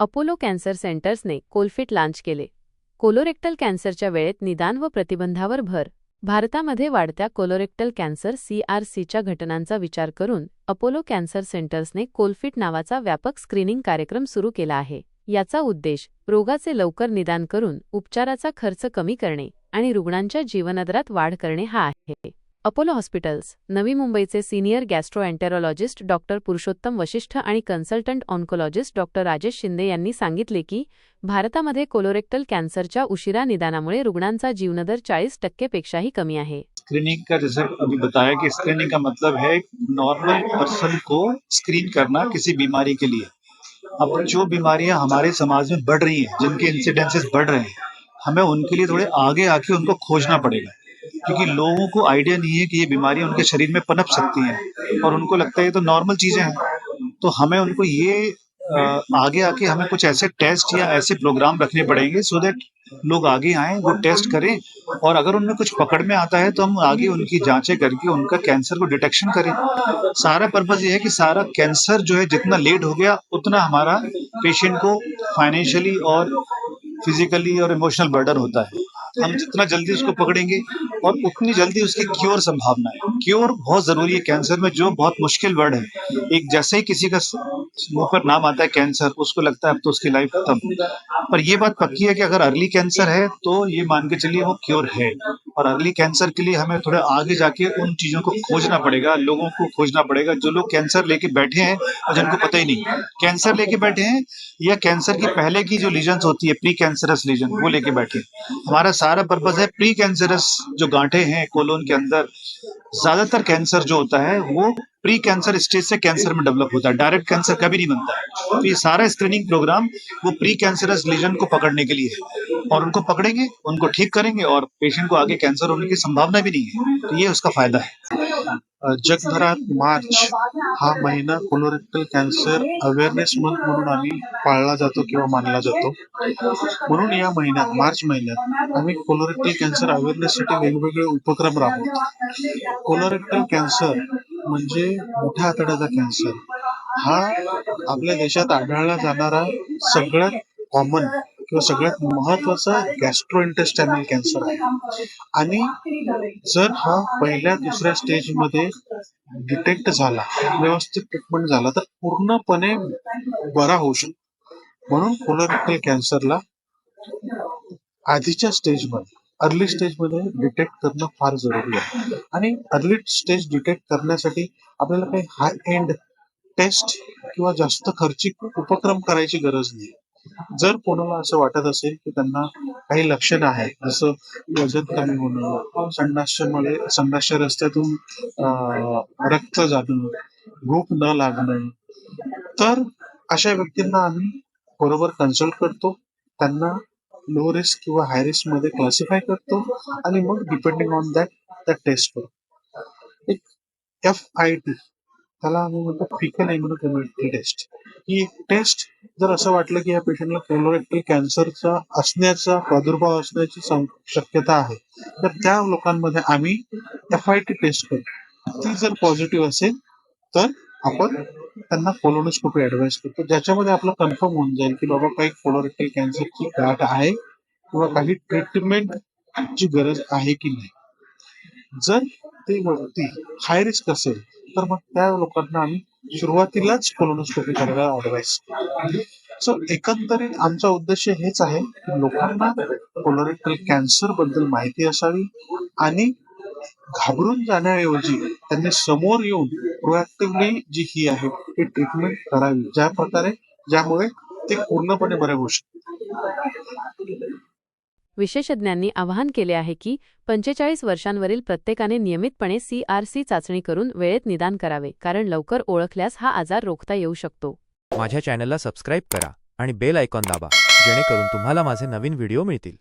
Apollo cancer सेंटर्सने ColFit launch केले. Colorectal कॅन्सरच्या वेळेत निदान व प्रतिबंधावर भर. भारतामध्ये वाढत्या कोलोरेक्टल कॅन्सर सीआरसीच्या घटनांचा विचार करून अपोलो कॅन्सर सेंटर्सने कोलफिट नावाचा व्यापक स्क्रीनिंग कार्यक्रम सुरू केला आहे. याचा उद्देश रोगाचे लवकर निदान करून उपचाराचा खर्च कमी करणे आणि रुग्णांच्या जीवनदरात वाढ करणे हा आहे. अपोलो हॉस्पिटल्स नवी मुंबईचे senior gastroenterologist doctor Purushottam Vashishtha आणि consultant oncologist doctor Rajesh Shinde यांनी सांगितले की भारतामध्ये कोलोरेक्टल कॅन्सरच्या उशिरा निदानामुळे रुग्णांचा जीवनदर चाळीस टक्केपेक्षाही कमी आहे. स्क्रीनिंग का जैसे अभी बताया कि स्क्रीनिंग का मतलब है नॉर्मल पर्सन को स्क्रीन करना किसी बीमारी के लिए। अब जो बीमारियां हमारे समाज में बढ़ रही हैं जिनके इंसिडेंसेस बढ़ रहे हैं हमें उनके लिए थोड़े आगे आके उनको खोजना पड़ेगा। क्योंकि लोगों को आइडिया नहीं है कि ये बीमारियाँ उनके शरीर में पनप सकती हैं और उनको लगता है ये तो नॉर्मल चीज़ें हैं। तो हमें उनको ये आगे आके हमें कुछ ऐसे टेस्ट या ऐसे प्रोग्राम रखने पड़ेंगे सो देट लोग आगे आए, वो टेस्ट करें और अगर उनमें कुछ पकड़ में आता है तो हम आगे उनकी जांचें करके उनका कैंसर को डिटेक्शन करें। सारा पर्पज ये है कि सारा कैंसर जो है जितना लेट हो गया, उतना हमारा पेशेंट को फाइनेंशियली और फिजिकली और इमोशनल बर्डन होता है। हम जितना जल्दी उसको पकड़ेंगे और उतनी जल्दी उसकी क्योर संभावना है। क्योर बहुत जरूरी है कैंसर में जो बहुत मुश्किल वर्ड है। एक जैसे ही किसी का मुँह पर नाम आता है कैंसर, उसको लगता है अब तो उसकी लाइफ खत्म। पर ये बात पक्की है कि अगर अर्ली कैंसर है तो ये मान के चलिए वो क्योर है। और अर्ली कैंसर के लिए हमें थोड़ा आगे जाके उन चीज़ों को खोजना पड़ेगा, लोगों को खोजना पड़ेगा। जो लोग कैंसर लेके बैठे हैं, और जिनको पता ही नहीं। कैंसर लेके बैठे हैं, या कैंसर की पहले की जो लीजन होती है प्री कैंसरस लीजन वो लेके बैठे हमारा सारा पर्पज है प्री कैंसरस जो गांठे हैं कोलोन के अंदर, ज़्यादातर कैंसर जो होता है, वो प्री कैंसर स्टेज से कैंसर में डेवलप होता है, डायरेक्ट कैंसर कभी नहीं बनता है। तो ये सारा स्क्रीनिंग प्रोग्राम वो प्री कैंसरस लीजन को पकड़ने के लिए है। और उनको पकड़ेंगे, उनको ठीक करेंगे और पेशेंट को आगे कैंसर होने की संभावना भी नहीं है। तो ये उसका फ़ायदा है। जगभरात मार्च, हा महिना कोलोरेक्टल कॅन्सर अवेअरनेस मंथ म्हणून आम्ही पाळला जातो किंवा मानला जातो. म्हणून या महिन्यात, मार्च महिन्यात आम्ही कोलोरेक्टल कॅन्सर अवेअरनेससाठी वेगवेगळे उपक्रम राबवतो. कोलोरेक्टल कॅन्सर म्हणजे मोठ्या आतड्याचा कॅन्सर हा आपल्या देशात आढळला जाणारा सगळ्यात कॉमन किंवा सगळ्यात महत्त्वाचा गॅस्ट्रो इंटेस्टायनल कॅन्सर आहे. आणि जर हा पहिल्या दुसऱ्या स्टेजमध्ये डिटेक्ट झाला व्यवस्थित ट्रीटमेंट झाला तर पूर्णपणे बरा होऊ शकतो. म्हणून कोलोरेक्टल कॅन्सरला आधीच्या स्टेजमध्ये अर्ली स्टेजमध्ये डिटेक्ट करणं फार जरुरी आहे. आणि अर्ली स्टेज डिटेक्ट करण्यासाठी आपल्याला काही हाय एंड टेस्ट किंवा जास्त खर्चिक उपक्रम करायची गरज नाही. जर कोणाला असं वाटत असेल की त्यांना काही लक्षणं आहेत जसं वजन कमी होणं संडासमध्ये संडासच्या रस्त्यातून रक्त जाणं भूक न लागणं तर अशा व्यक्तींना आम्ही बरोबर कन्सल्ट करतो. त्यांना लो रिस्क किंवा हाय रिस्कमध्ये क्लासिफाय करतो आणि मग डिपेंडिंग ऑन दॅट त्या टेस्ट करतो एक एफ आय टी त्याला आम्ही म्हणतो फिकल इम्युनोकम्युनिटी टेस्ट ही एक टेस्ट जर असं वाटलं की या पेशंटला कोलोरेक्टल कॅन्सरचा असण्याचा प्रादुर्भाव असण्याची शक्यता आहे तर त्या लोकांमध्ये आम्ही एफ आय टी टेस्ट करतो ती जर पॉझिटिव्ह असेल तर आपण त्यांना कोलोनोस्कोपी ऍडवाइस करतो? ज्याच्यामध्ये आपलं कन्फर्म होऊन जाईल की बाबा काही कोलोरेक्टल कॅन्सरची गाठ आहे किंवा काही ट्रीटमेंट ची गरज आहे की नाही. जर ते व्यक्ती हाय रिस्क असेल तर मग त्या लोकांना आम्ही सुरुवातीलाच कोलोनोस्कोपी करायला ऍडवाइस सो एकंदरीत आमचा उद्देश हेच आहे की लोकांना कोलोरेक्टल कॅन्सरबद्दल माहिती असावी आणि घाबरून जाण्याऐवजी त्यांनी समोर येऊन प्रोएक्टिव्हली जी ही आहे ती ट्रीटमेंट करावी. ज्या प्रकारे ज्यामुळे ते पूर्णपणे बरे होऊ शकते विशेषज्ञांनी आवाहन केले आहे की पंचेचाळीस वर्षांवरील प्रत्येकाने नियमितपणे सीआरसी चाचणी करून वेळेत निदान करावे कारण लवकर ओळखल्यास हा आजार रोखता येऊ शकतो. माझ्या चॅनलला सबस्क्राईब करा आणि बेल आयकॉन दाबा जेणेकरून तुम्हाला माझे नवीन व्हिडिओ मिळतील.